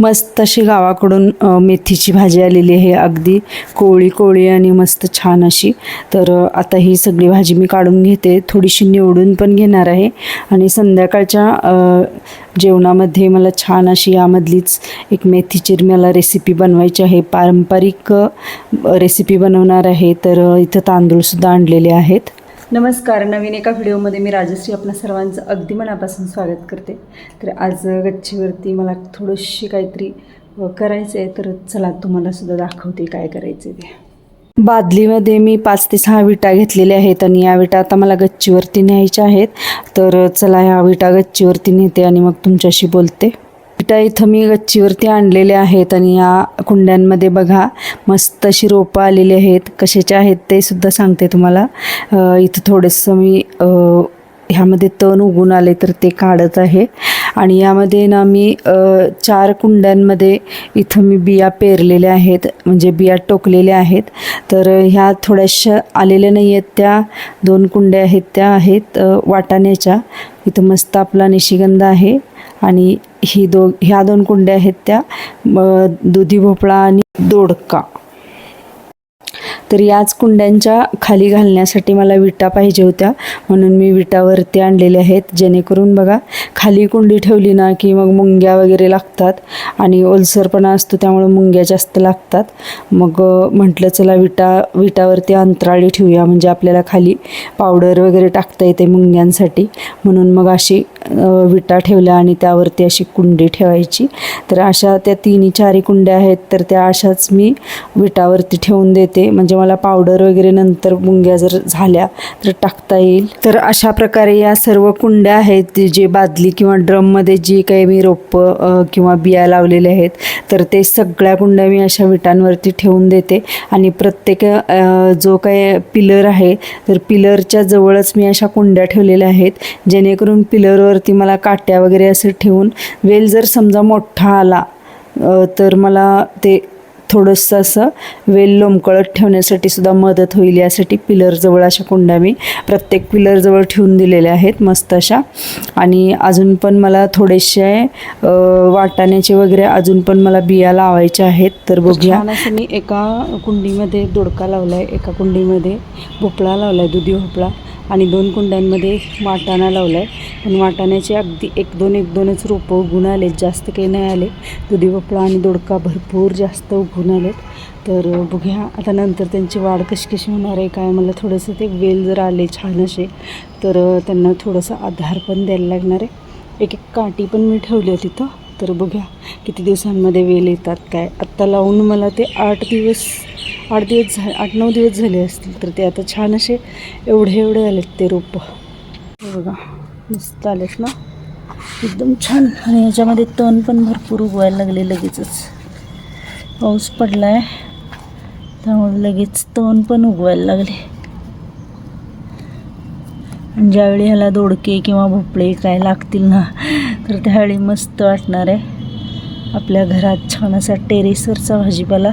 मस्त अशी गावाकडून मेथीची भाजी आलेली आहे. अगदी कोवळी कोवळी आणि मस्त छान अशी. तर आता ही सगळी भाजी मी काढून घेते. थोडीशी निवडून पण घेणार आहे. आणि संध्याकाळच्या जेवणामध्ये मला छान अशी यामधलीच एक मेथीची मला रेसिपी बनवायची आहे. पारंपरिक रेसिपी बनवणार आहे. तर इथं तांदूळसुद्धा आणलेले आहेत. नमस्कार. नवीन एका व्हिडिओमध्ये मी राजश्री आपल्या सर्वांचं अगदी मनापासून स्वागत करते. तर आज गच्चीवरती मला थोडीशी काहीतरी करायचं आहे तर चला तुम्हाला सुद्धा दाखवते काय करायचं ते. बादलीमध्ये मी पाच ते सहा विटा घेतलेल्या आहेत आणि या विटा आता मला गच्चीवरती न्यायच्या आहेत. तर चला ह्या विटा गच्चीवरती नेते आणि मग तुमच्याशी बोलते. विटा इथं मी गच्चीवरती आणलेल्या आहेत आणि या कुंड्यांमध्ये बघा मस्त अशी रोपं आलेली आहेत. कशाचे आहेत ते सुद्धा सांगते तुम्हाला. इथं थोडंसं मी ह्यामध्ये तण उगून आले तर ते काढत आहे. आणि यामध्ये ना मी चार कुंड्यांमध्ये इथं मी बिया पेरलेल्या आहेत म्हणजे बिया टोकलेल्या आहेत. तर ह्या थोड्याशा आलेल्या नाही आहेत त्या दोन कुंड्या आहेत त्या आहेत वाटाण्याच्या. इथं मस्त आपला निशिगंध आहे. आणि ही दो ह्या दोन कुंड्या आहेत त्या दुधी भोपळा आणि दोडका. तर याच कुंड्यांच्या खाली घालण्यासाठी मला विटा पाहिजे होत्या. म्हणून मी विटावरती आणलेल्या आहेत. जेणेकरून बघा खाली कुंडी ठेवली ना की मग मुंग्या वगैरे लागतात आणि ओलसरपणा असतो त्यामुळे मुंग्या जास्त लागतात. मग म्हटलं चला विटा विटावरती अंतराळी ठेवूया. म्हणजे आपल्याला खाली पावडर वगैरे टाकता येते मुंग्यांसाठी. म्हणून मग अशी विटा ठेवल्या आणि त्यावरती अशी कुंडी ठेवायची. तर अशा त्या तिन्ही चारी कुंड्या आहेत तर त्या अशाच मी विटावरती ठेवून देते. म्हणजे मला पावडर वगैरे नंतर मुंग्या जर झाल्या तर टाकता येईल. तर अशा प्रकारे या सर्व कुंड्या आहेत जे बादली किंवा ड्रममध्ये जी काही मी रोपं किंवा बिया लावलेले आहेत तर ते सगळ्या कुंड्या मी अशा विटांवरती ठेवून देते. आणि प्रत्येक जो काही पिलर आहे तर पिलरच्या जवळच मी अशा कुंड्या ठेवलेल्या आहेत जेणेकरून पिलरवर पिलरवरती मला काट्या वगैरे असं ठेवून वेल जर समजा मोठा आला तर मला ते थोडंसं असं वेल लोंबकळत ठेवण्यासाठी सुद्धा मदत होईल. यासाठी पिलरजवळ अशा कुंड्या मी प्रत्येक पिलरजवळ ठेवून दिलेल्या आहेत मस्त अशा. आणि अजून पण मला थोडेसे वाटाण्याचे वगैरे अजून पण मला बिया लावायच्या आहेत. तर बघूया. असं मी एका कुंडीमध्ये दोडका लावला आहे एका कुंडीमध्ये भोपळा लावला आहे दुधी भोपळा. आणि दोन कुंड्यांमध्ये वाटाणा लावला आहे पण वाटाण्याचे अगदी एक दोन एक दोनच रोपं उगून आलेत. जास्त काही नाही आले दुधी भोपळा आणि दोडका भरपूर जास्त उगून आलेत. तर बघूया आता नंतर त्यांची वाढ कशी कशी होणार आहे काय मला थोडंसं ते वेल जर आले छान असे तर त्यांना थोडंसं आधार पण द्यायला लागणार आहे. एक एक काठी पण मी ठेवली आहे तिथं. तर बघूया किती दिवसांमध्ये वेल येतात काय. आत्ता लावून मला ते आठ दिवस आठ दिवस झा आठ नऊ दिवस झाले असतील तर ते आता छान असे एवढे एवढे आलेत ते रोपं. हे बघा मस्त आलेत ना. एकदम छान. आणि ह्याच्यामध्ये तण पण भरपूर उगवायला लागले लगेचच. पाऊस पडला आहे त्यामुळे लगेच तण पण उगवायला लागले. आणि ज्यावेळी ह्याला दोडके किंवा भोपळे काय लागतील ना तर त्यावेळी मस्त वाटणार आहे. आपल्या घरात छान असा टेरेसवरचा भाजीपाला.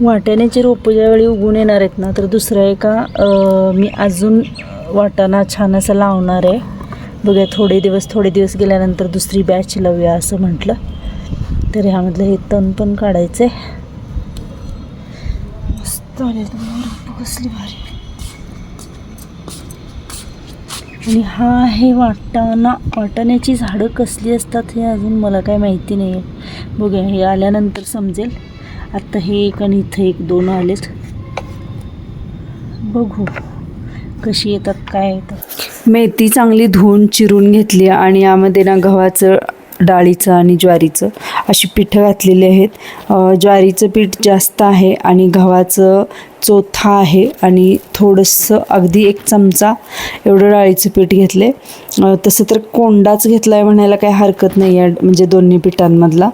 वाटाण्याचे रोपं ज्यावेळी उगून येणार आहेत ना तर दुसऱ्या एका मी अजून वाटाणा छान असा लावणार आहे. बघूया थोडे दिवस थोडे दिवस गेल्यानंतर दुसरी बॅच लावूया असं म्हटलं. तर ह्यामधलं हे तण पण काढायचं आहे कसली भारी. आणि हा आहे वाटाणा. वाटाण्याची झाडं कसली असतात हे अजून मला काय माहिती नाही आहे बघूया हे आल्यानंतर समजेल. आत्ता हे एक आणि इथं एक दोन आलेत. बघू कशी येतात काय येतात. मेथी चांगली धुवून चिरून घेतली आणि यामध्ये ना गव्हाचं डाळीचं आणि ज्वारीचं अशी पिठं घातलेली आहेत. ज्वारीचं पीठ जास्त आहे आणि गव्हाचं चोथा आहे आणि थोडंसं अगदी एक चमचा एवढं डाळीचं पीठ घेतले तसं तर कोंडाच घेतला आहे म्हणायला काही हरकत नाही आहे म्हणजे दोन्ही पिठांमधला.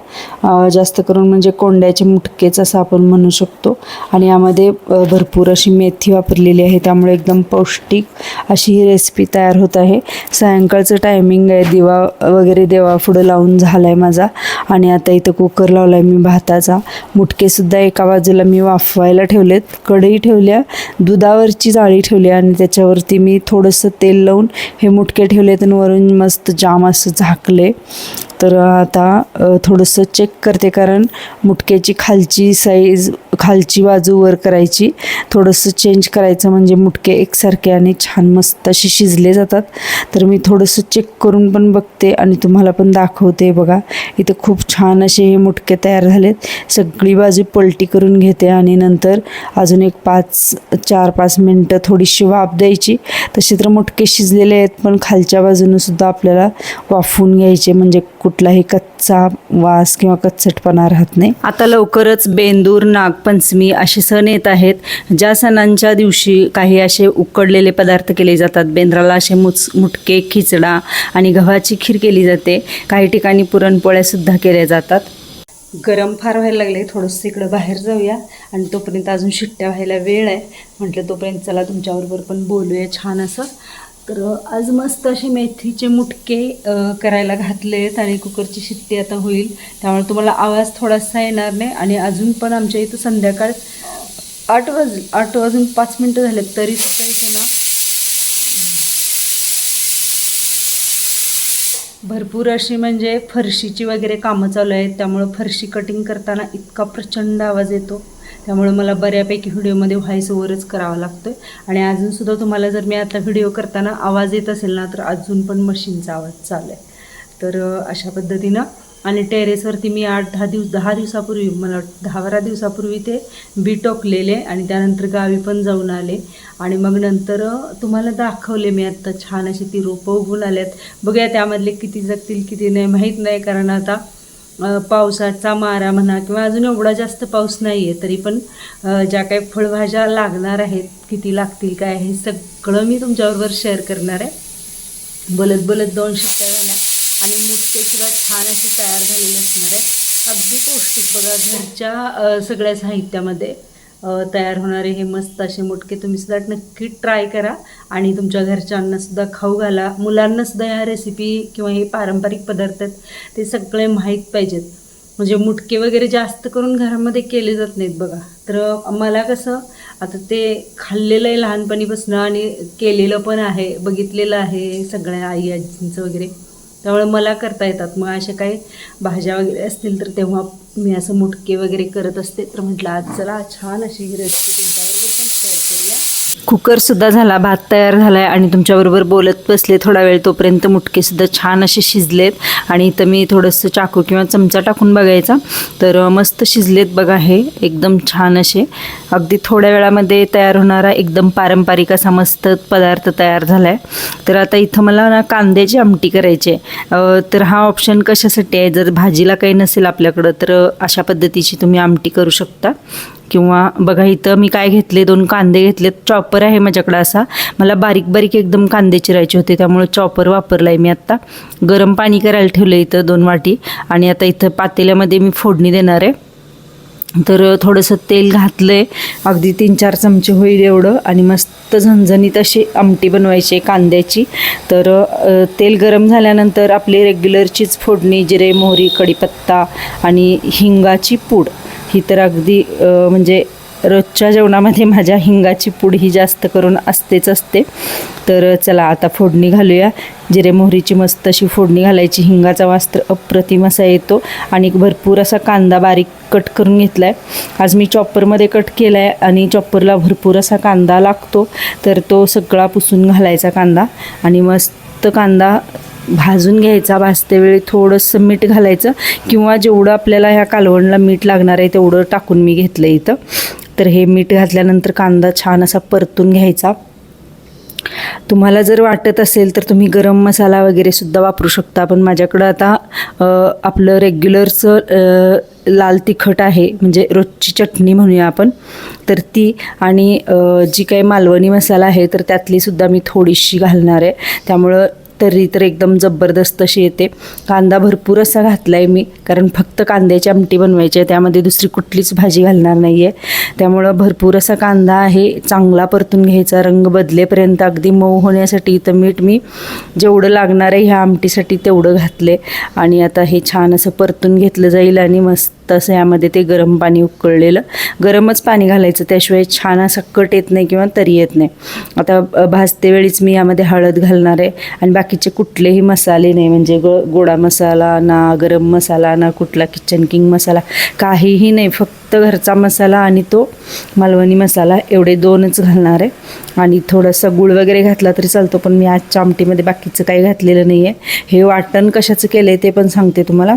जास्त करून म्हणजे कोंड्याचे मुटकेच असं आपण म्हणू शकतो. आणि यामध्ये भरपूर अशी मेथी वापरलेली आहे त्यामुळे एकदम पौष्टिक अशी ही रेसिपी तयार होत आहे. सायंकाळचं टायमिंग आहे दिवा वगैरे देवा पुढं लावून झाला आहे माझा. आणि आता इथं कुकर लावला आहे मी भाताचा. मुटकेसुद्धा एका बाजूला मी वाफवायला ठेवलेत. कढई ठेवल्या दुधावरची जाळी ठेवली आणि त्याच्यावरती मी थोडंसं तेल लावून हे मुटके ठेवले आणि वरून मस्त जाम असं झाकले. तर आता थोडंसं चेक करते कारण मुटक्याची खालची साईज खालची बाजू वर करायची. थोडंसं चेंज करायचं म्हणजे मुटके एकसारखे आणि छान मस्त असे शिजले जातात. तर मी थोडंसं चेक करून पण बघते आणि तुम्हाला पण दाखवते बघा. इथे खूप छान असे हे मुटके तयार झालेत. सगळी बाजू पलटी करून घेते आणि नंतर अजून एक पाच चार पाच मिनटं थोडीशी वाफ द्यायची. तसे तर मुटके शिजलेले आहेत पण खालच्या बाजूनंसुद्धा आपल्याला वाफवून घ्यायचे. म्हणजे कुठलाही कच्चा वास किंवा कच्चटपणा राहत नाही. आता लवकरच बेंदूर नागपंचमी असे सण येत आहेत. ज्या सणांच्या दिवशी काही असे उकडलेले पदार्थ केले जातात. बेंद्राला असे मुच मुटके खिचडा आणि गव्हाची खीर केली जाते. काही ठिकाणी पुरणपोळ्यासुद्धा केल्या जातात. गरम फार व्हायला लागले थोडंसं इकडं बाहेर जाऊया. आणि तोपर्यंत अजून शिट्ट्या व्हायला वेळ आहे. म्हटलं तोपर्यंत चला तुमच्याबरोबर पण बोलूया छान असं. तर आज मस्त असे मेथीचे मुटके करायला घातले आहेत आणि कुकरची शिट्टी आता होईल. त्यामुळे तुम्हाला आवाज थोडासा येणार नाही आणि अजून पण आमच्या इथं संध्याकाळ आठ वाज आठ वाजून पाच मिनटं झालेत तरी सुद्धा इथे ना भरपूर अशी म्हणजे फरशीची वगैरे कामं चालू आहेत. त्यामुळं फरशी कटिंग करताना इतका प्रचंड आवाज येतो. त्यामुळे मला बऱ्यापैकी व्हिडिओमध्ये व्हॉइस ओव्हरच करावा लागतो आणि अजूनसुद्धा तुम्हाला जर मी आता व्हिडिओ करताना आवाज येत असेल ना तर अजून पण मशीनचा आवाज चालू आहे. तर अशा पद्धतीनं आणि टेरेसवरती मी आठ दहा दिवस दहा दिवसापूर्वी मला दहा बारा दिवसापूर्वी ते बी टोकलेले आणि त्यानंतर गावी पण जाऊन आले. आणि मग नंतर तुम्हाला दाखवले मी आत्ता छान अशी ती रोपं उगून आल्यात. बघूया त्यामधले किती जगतील किती नाही माहीत नाही. कारण आता पावसाचा मारा म्हणा किंवा अजून एवढा जास्त पाऊस नाही आहे तरी पण ज्या काही फळभाज्या लागणार आहेत किती लागतील काय हे सगळं मी तुमच्याबरोबर शेअर करणार आहे. बलत बलत दोन शिट्ट्या झाल्या आणि मुटकेसुद्धा छान असे तयार झालेले असणार आहे अगदी पौष्टिक बघा घरच्या सगळ्या साहित्यामध्ये तयार होणारे हे मस्त असे मुटके तुम्ही सुद्धा नक्की ट्राय करा. आणि तुमच्या घरच्यांना सुद्धा खाऊ घाला. मुलांना सुद्धा ह्या रेसिपी किंवा हे पारंपरिक पदार्थ आहेत ते सगळे माहीत पाहिजेत. म्हणजे मुटके वगैरे जास्त करून घरामध्ये केले जात नाहीत बघा. तर मला कसं आता ते खाल्लेलं आहे लहानपणीपासून आणि केलेलं पण आहे बघितलेलं आहे सगळ्या आई आजींचं वगैरे. त्यामुळे मला करता येतात. मग अशा काही भाज्या वगैरे असतील तर तेव्हा मी असं मुटके वगैरे करत असते. तर म्हटलं आज चला छान अशी ही रेसिपी तुमच्याबरोबर कुकरसुद्धा झाला भात तयार झाला आहे आणि तुमच्याबरोबर बोलत बसले थोडा वेळ तोपर्यंत मुटकेसुद्धा छान असे शिजलेत. आणि इथं मी थोडंसं चाकू किंवा चमचा टाकून बघायचा. तर मस्त शिजलेत बघा हे एकदम छान असे. अगदी थोड्या वेळामध्ये तयार होणारा एकदम पारंपरिक असा मस्त पदार्थ तयार झाला आहे तर आता इथं मला ना कांद्याची आमटी करायची आहे. तर हा ऑप्शन कशासाठी आहे? जर भाजीला काही नसेल आपल्याकडं तर अशा पद्धतीची तुम्ही आमटी करू शकता. किंवा बघा इथं मी काय घेतले दोन कांदे घेतले चॉपर आहे माझ्याकडं असा. मला बारीक बारीक एकदम कांदे चिरायचे होते त्यामुळे चॉपर वापरला आहे मी आत्ता. गरम पाणी करायला ठेवलं इथं दोन वाटी. आणि आता इथं पातेल्यामध्ये मी फोडणी देणार आहे. तर थोडंसं तेल घातलं आहे अगदी तीन चार चमचे होईल एवढं. आणि मस्त झणझणीत अशी आमटी बनवायची आहे कांद्याची. तर तेल गरम झाल्यानंतर आपली रेग्युलरचीच फोडणी जिरे मोहरी कढीपत्ता आणि हिंगाची पूड. ही तर अगदी म्हणजे रोजच्या जेवणामध्ये माझ्या हिंगाची पूड ही जास्त करून असतेच असते. तर चला आता फोडणी घालूया. जिरे मोहरीची मस्त अशी फोडणी घालायची. हिंगाचा वास्त्र अप्रतिम असा येतो. आणि भरपूर असा कांदा बारीक कट करून घेतला आहे आज मी चॉपरमध्ये कट केला आहे आणि चॉपरला भरपूर असा कांदा लागतो. तर तो सगळा पुसून घालायचा कांदा. आणि मस्त कांदा भाजून घ्यायचा भाजते वेळी थोडंसं मीठ घालायचं किंवा जेवढं आपल्याला ह्या कालवणला मीठ लागणार आहे तेवढं टाकून मी घेतलं इथं. तर हे मीठ घातल्यानंतर कांदा छान असा परतून घ्यायचा. तुम्हाला जर वाटत असेल तर तुम्ही गरम मसाला वगैरे सुद्धा वापरू शकता पण माझ्याकडं आता आपलं रेग्युलरचं लाल तिखट आहे म्हणजे रोजची चटणी म्हणूया आपण. तर ती आणि जी काही मालवणी मसाला आहे तर त्यातली सुद्धा मी थोडीशी घालणार आहे. त्यामुळं तरी तर एकदम जबरदस्त अशी येते. कांदा भरपूर असा घातला आहे मी कारण फक्त कांद्याची आमटी बनवायची आहे त्यामध्ये दुसरी कुठलीच भाजी घालणार नाही आहे त्यामुळं भरपूर असा कांदा आहे चांगला परतून घ्यायचा रंग बदलेपर्यंत अगदी मऊ होण्यासाठी इथं मीठ मी जेवढं लागणार आहे ह्या आमटीसाठी तेवढं घातले आणि आता हे छान असं परतून घेतलं जाईल आणि मस्त तसं यामध्ये ते गरम पाणी उकळलेलं. गरमच पाणी घालायचं त्याशिवाय छान असं कट येत नाही किंवा तरी येत नाही. आता भाजते वेळीच मी यामध्ये हळद घालणार आहे आणि बाकीचे कुठलेही मसाले नाही म्हणजे ग गोडा मसाला ना गरम मसाला ना कुठला किचन किंग मसाला काहीही नाही. फक्त घरचा मसाला आणि तो मालवणी मसाला एवढे दोनच घालणार आहे. आणि थोडंसं गुळ वगैरे घातला तरी चालतो पण मी आजच्या आमटीमध्ये बाकीचं काही घातलेलं नाही आहे हे वाटण कशाचं केलं आहे ते पण सांगते तुम्हाला.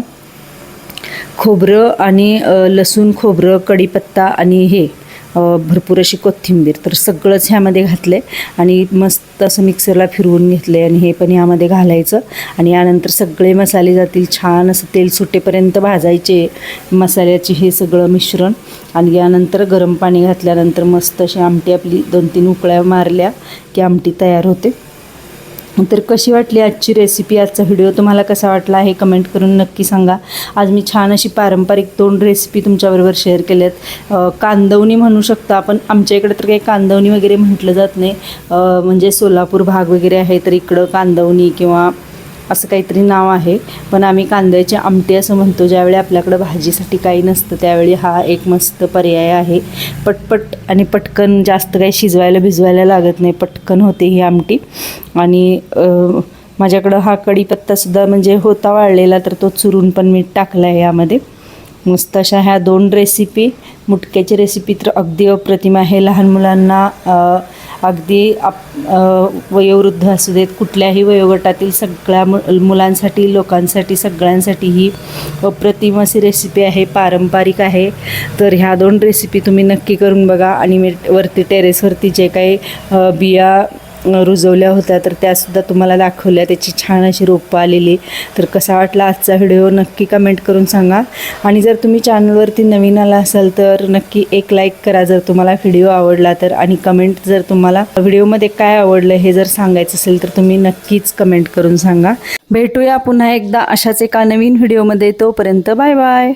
खोबरं आणि लसूण खोबरं कढीपत्ता आणि हे भरपूर अशी कोथिंबीर तर सगळंच ह्यामध्ये घातलं आहे आणि मस्त असं मिक्सरला फिरवून घेतलं आहे आणि हे पण ह्यामध्ये घालायचं. आणि यानंतर सगळे मसाले जातील छान असं तेल सुटेपर्यंत भाजायचे मसाल्याचे हे सगळं मिश्रण. आणि यानंतर गरम पाणी घातल्यानंतर मस्त अशी आमटी आपली दोन तीन उकळ्या मारल्या की आमटी तयार होते. तर कशी वाटली आजची रेसिपी आजचा व्हिडिओ तुम्हाला कसा वाटला हे कमेंट करून नक्की सांगा. आज मी छान अशी पारंपरिक दोन रेसिपी तुमच्याबरोबर शेअर केल्यात. कांदवणी म्हणू शकता आपण. आमच्या इकडे तर काही कांदवणी वगैरे म्हटलं जात नाही. म्हणजे सोलापूर भाग वगैरे आहे तर इकडं कांदवणी किंवा असं काहीतरी नाव आहे. पण आम्ही कांद्याची आमटी असं म्हणतो ज्यावेळी आपल्याकडं भाजीसाठी काही नसतं त्यावेळी हा एक मस्त पर्याय आहे. पटपट आणि पटकन जास्त काही शिजवायला भिजवायला लागत नाही. पटकन होते ही आमटी. आणि माझ्याकडं हा कढीपत्तासुद्धा म्हणजे होता वाळलेला तर तो चुरून पण मी टाकला आहे यामध्ये. मस्त अशा ह्या दोन रेसिपी मुटक्याची रेसिपी तर अगदी अप्रतिम आहे. लहान मुलांना अगदी आप वयोवृद्ध असू देत कुठल्याही वयोगटातील सगळ्या मु मुलांसाठी लोकांसाठी सगळ्यांसाठी ही अप्रतिम अशी रेसिपी आहे पारंपरिक आहे. तर ह्या दोन रेसिपी तुम्ही नक्की करून बघा आणि मी वरती टेरेसवरती जे काही बिया रुजवल्या होत्या तर त्यासुद्धा तुम्हाला दाखवल्या. त्याची छान अशी रोपं आलेली. तर कसा वाटला आजचा व्हिडिओ नक्की कमेंट करून सांगा. आणि जर तुम्ही चॅनलवरती नवीन आला असाल तर नक्की एक लाईक करा जर तुम्हाला व्हिडिओ आवडला तर. आणि कमेंट जर तुम्हाला व्हिडिओमध्ये काय आवडलं हे जर सांगायचं असेल तर तुम्ही नक्कीच कमेंट करून सांगा. भेटूया पुन्हा एकदा अशाच एका नवीन व्हिडिओमध्ये. तोपर्यंत बाय बाय